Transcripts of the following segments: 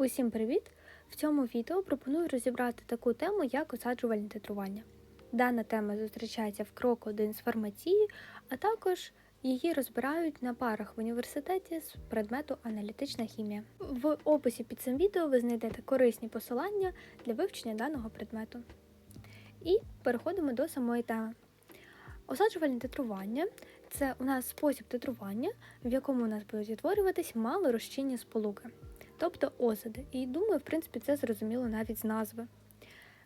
Усім привіт! В цьому відео пропоную розібрати таку тему, як осаджувальне титрування. Дана тема зустрічається в крок 1 з фармації, а також її розбирають на парах в університеті з предмету аналітична хімія. В описі під цим відео ви знайдете корисні посилання для вивчення даного предмету. І переходимо до самої теми. Осаджувальне титрування це у нас спосіб титрування, в якому у нас будуть утворюватись малорозчинні сполуки тобто осади. І думаю, в принципі, це зрозуміло навіть з назви.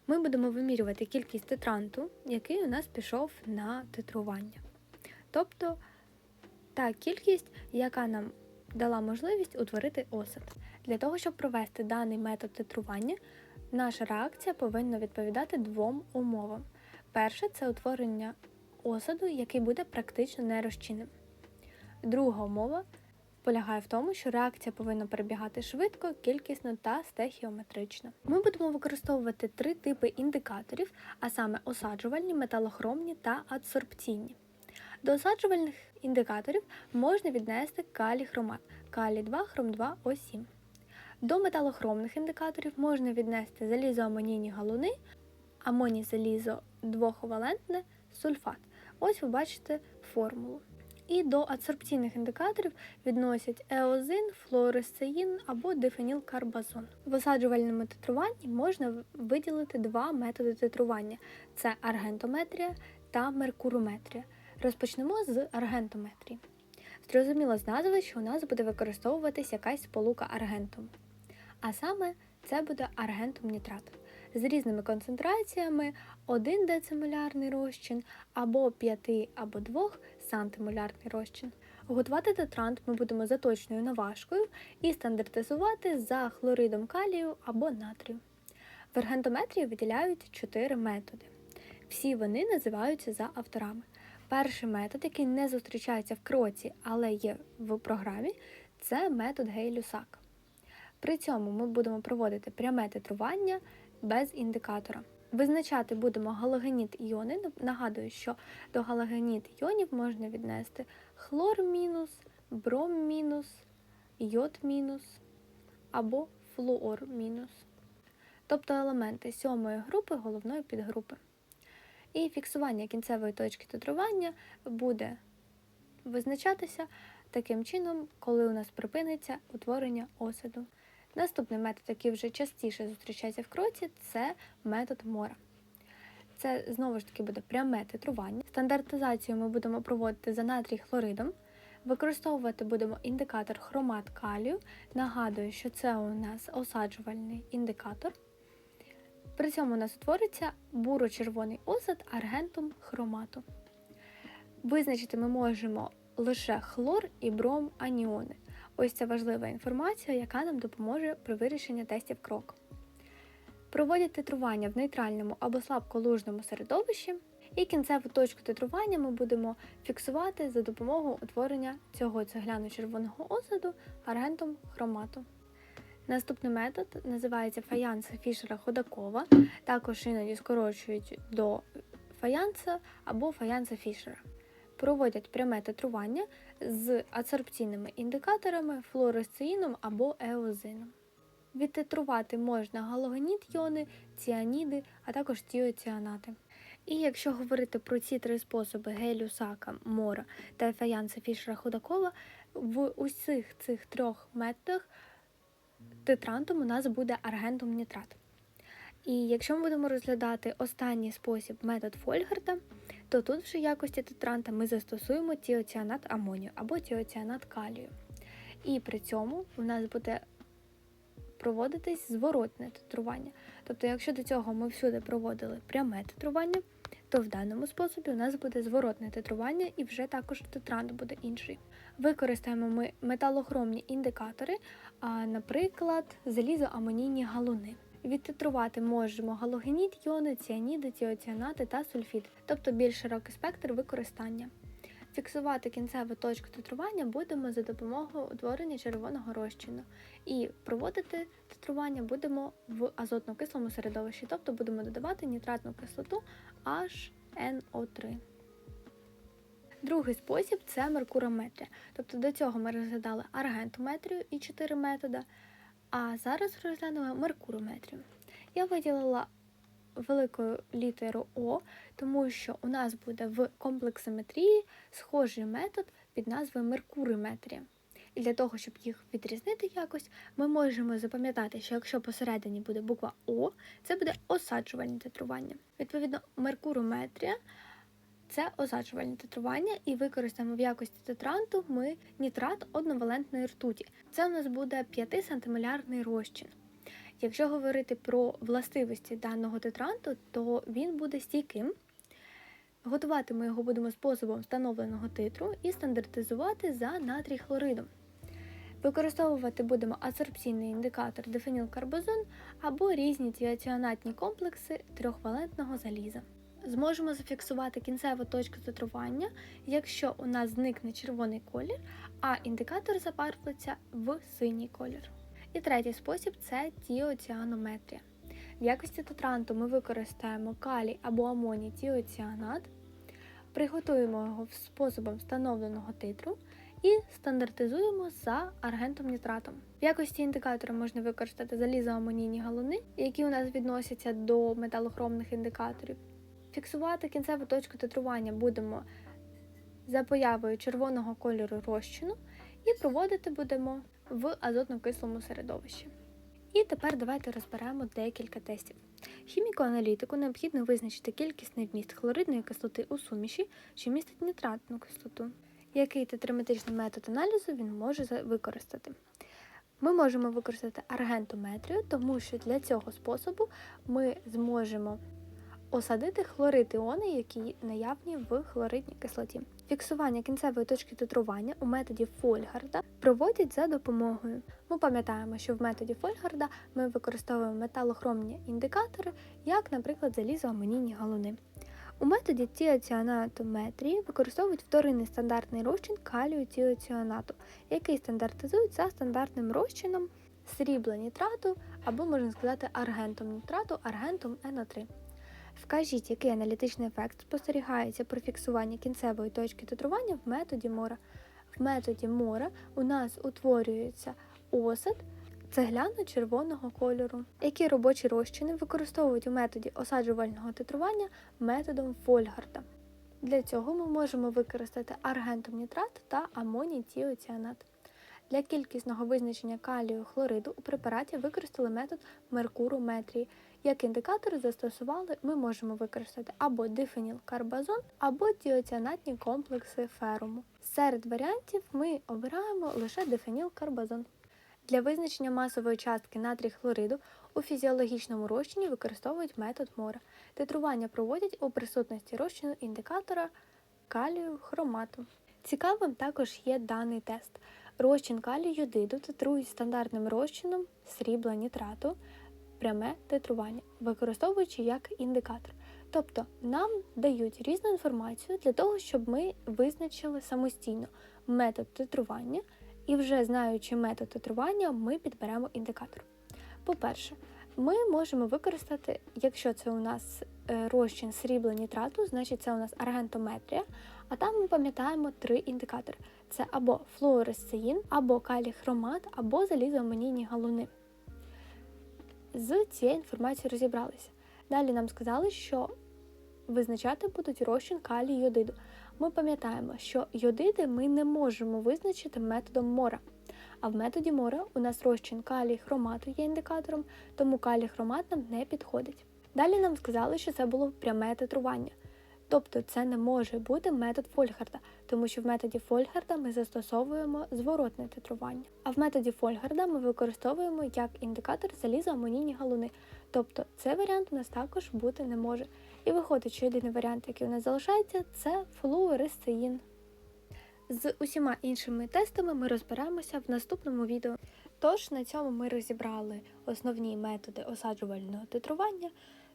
Ми будемо вимірювати кількість тетранту, який у нас пішов на титрування. Тобто та кількість, яка нам дала можливість утворити осад. Для того, щоб провести даний метод титрування, наша реакція повинна відповідати двом умовам. Перше це утворення осаду, який буде практично нерозчинним. Друга умова полягає в тому, що реакція повинна перебігати швидко, кількісно та стехіометрично. Ми будемо використовувати три типи індикаторів, а саме осаджувальні, металохромні та адсорбційні. До осаджувальних індикаторів можна віднести калій хромат, калій 2, хром 2, О7. До металохромних індикаторів можна віднести залізоамонійні галуни, амоній залізо двоховалентне, сульфат. Ось ви бачите формулу. І до адсорбційних індикаторів відносять еозин, флуоресцеїн або дифенілкарбазон. В осаджувальному титруванні можна виділити два методи титрування: це аргентометрія та меркурометрія. Розпочнемо з аргентометрії. Зрозуміло з назви, що у нас буде використовуватись якась сполука аргентум. А саме це буде аргентум нітрат з різними концентраціями 1 децимолярний розчин або 5 або 2 сантимолярний розчин. Готувати тетрант ми будемо за точною наважкою і стандартизувати за хлоридом калію або натрію. В ергентометрії виділяють 4 методи. Всі вони називаються за авторами. Перший метод, який не зустрічається в кроці, але є в програмі, це метод Гей-Люсак. При цьому ми будемо проводити пряме титрування без індикатора. Визначати будемо галогеніт іони. Нагадую, що до галогеніт іонів можна віднести хлор мінус, бром мінус, йод мінус або флуор мінус. Тобто елементи сьомої групи головної підгрупи. І фіксування кінцевої точки титрування буде визначатися таким чином, коли у нас припиниться утворення осаду. Наступний метод, який вже частіше зустрічається в кроці, це метод мора. Це знову ж таки буде пряме титрування. Стандартизацію ми будемо проводити за натрій хлоридом. Використовувати будемо індикатор хромат калію. Нагадую, що це у нас осаджувальний індикатор. При цьому у нас утвориться буро-червоний осад аргентум хромату. Визначити ми можемо лише хлор і бром аніони. Ось це важлива інформація, яка нам допоможе при вирішенні тестів крок. Проводять титрування в нейтральному або слабколужному середовищі, і кінцеву точку титрування ми будемо фіксувати за допомогою утворення цього цегляно-червоного осаду аргентом хромату. Наступний метод називається фаянса Фішера Ходакова, також іноді скорочують до фаянса або фаянса Фішера проводять пряме титрування з адсорбційними індикаторами, флуоресцеїном або еозином. Відтитрувати можна галогеніт йони, ціаніди, а також тіоціанати. І якщо говорити про ці три способи гелю, сака, мора та фаянса фішера Ходакова, в усіх цих трьох методах титрантом у нас буде аргентум нітрат. І якщо ми будемо розглядати останній спосіб метод Фольгарта, то тут вже в якості тетранта ми застосуємо тіоціанат амонію або тіоціанат калію. І при цьому у нас буде проводитись зворотне титрування. Тобто, якщо до цього ми всюди проводили пряме титрування, то в даному способі у нас буде зворотне титрування і вже також тетрант буде інший. Використаємо ми металохромні індикатори, а, наприклад, залізоамонійні галуни. Відтитрувати можемо галогеніт, йони, ціаніди, тіоціанати та сульфід, тобто більш широкий спектр використання. Фіксувати кінцеву точку титрування будемо за допомогою утворення червоного розчину. І проводити титрування будемо в азотно-кислому середовищі, тобто будемо додавати нітратну кислоту HNO3. Другий спосіб це меркурометрія. Тобто до цього ми розглядали аргентометрію і 4 методи А зараз розглянемо меркурометрію. Я виділила великою літеру О, тому що у нас буде в комплексометрії схожий метод під назвою меркуриметрія. І для того, щоб їх відрізнити якось, ми можемо запам'ятати, що якщо посередині буде буква О, це буде осаджувальне титрування. Відповідно, меркурометрія це осаджувальне титрування, і використаємо в якості тетранту ми нітрат одновалентної ртуті. Це у нас буде 5 сантимолярний розчин. Якщо говорити про властивості даного тетранту, то він буде стійким. Готувати ми його будемо способом встановленого титру і стандартизувати за натрій хлоридом. Використовувати будемо адсорбційний індикатор дифенілкарбозон або різні тіоціанатні комплекси трьохвалентного заліза. Зможемо зафіксувати кінцеву точку титрування, якщо у нас зникне червоний колір, а індикатор забарвиться в синій колір. І третій спосіб це тіоціанометрія. В якості тетранту ми використаємо калій або амоній тіоціанат, приготуємо його способом встановленого титру і стандартизуємо за аргентом нітратом. В якості індикатора можна використати залізоамонійні галуни, які у нас відносяться до металохромних індикаторів. Фіксувати кінцеву точку титрування будемо за появою червоного кольору розчину і проводити будемо в азотно-кислому середовищі. І тепер давайте розберемо декілька тестів. Хіміко-аналітику необхідно визначити кількісний вміст хлоридної кислоти у суміші, що містить нітратну кислоту. Який тетраметричний метод аналізу він може використати? Ми можемо використати аргентометрію, тому що для цього способу ми зможемо осадити хлорид іони, які наявні в хлоридній кислоті. Фіксування кінцевої точки титрування у методі Фольгарда проводять за допомогою. Ми пам'ятаємо, що в методі Фольгарда ми використовуємо металохромні індикатори, як, наприклад, залізоамонійні галуни. У методі тіоціанатометрії використовують вторинний стандартний розчин калію тіоціанату, який стандартизують за стандартним розчином срібла нітрату або, можна сказати, аргентом нітрату, аргентом НО3. Вкажіть, який аналітичний ефект спостерігається при фіксуванні кінцевої точки титрування в методі мора. В методі мора у нас утворюється осад цегляно-червоного кольору, які робочі розчини використовують у методі осаджувального титрування методом Фольгарда. Для цього ми можемо використати аргентом нітрат та амоній тіоціанат. Для кількісного визначення калію хлориду у препараті використали метод меркурометрії. Як індикатор застосували, ми можемо використати або дифенілкарбазон, або тіоціанатні комплекси феруму. Серед варіантів ми обираємо лише дифенілкарбазон. Для визначення масової частки натрій хлориду у фізіологічному розчині використовують метод мора. Титрування проводять у присутності розчину індикатора калію хромату. Цікавим також є даний тест. Розчин калію йодиду титрують стандартним розчином срібла нітрату, пряме титрування, використовуючи як індикатор. Тобто нам дають різну інформацію для того, щоб ми визначили самостійно метод титрування, і вже знаючи метод титрування, ми підберемо індикатор. По-перше, ми можемо використати, якщо це у нас е, розчин срібла нітрату, значить це у нас аргентометрія, а там ми пам'ятаємо три індикатори: це або флуоресцеїн, або калій хромат, або залізоамонійні галуни. З цією інформацією розібралися. Далі нам сказали, що визначати будуть розчин калій йодиду. Ми пам'ятаємо, що йодиди ми не можемо визначити методом мора. А в методі мора у нас розчин калій хромату є індикатором, тому калій хромат нам не підходить. Далі нам сказали, що це було пряме титрування. Тобто це не може бути метод Фольгарда, тому що в методі Фольгарда ми застосовуємо зворотне титрування. А в методі Фольгарда ми використовуємо як індикатор залізоамонійні галуни. Тобто цей варіант у нас також бути не може. І виходить, що єдиний варіант, який у нас залишається, це флуоресцеїн. З усіма іншими тестами ми розберемося в наступному відео. Тож на цьому ми розібрали основні методи осаджувального титрування.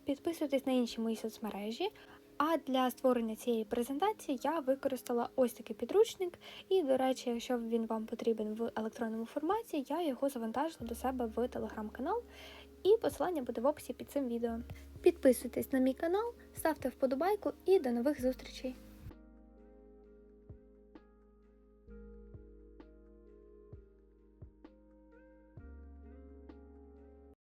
Підписуйтесь на інші мої соцмережі. А для створення цієї презентації я використала ось такий підручник, і, до речі, якщо він вам потрібен в електронному форматі, я його завантажила до себе в телеграм-канал, і посилання буде в описі під цим відео. Підписуйтесь на мій канал, ставте вподобайку і до нових зустрічей!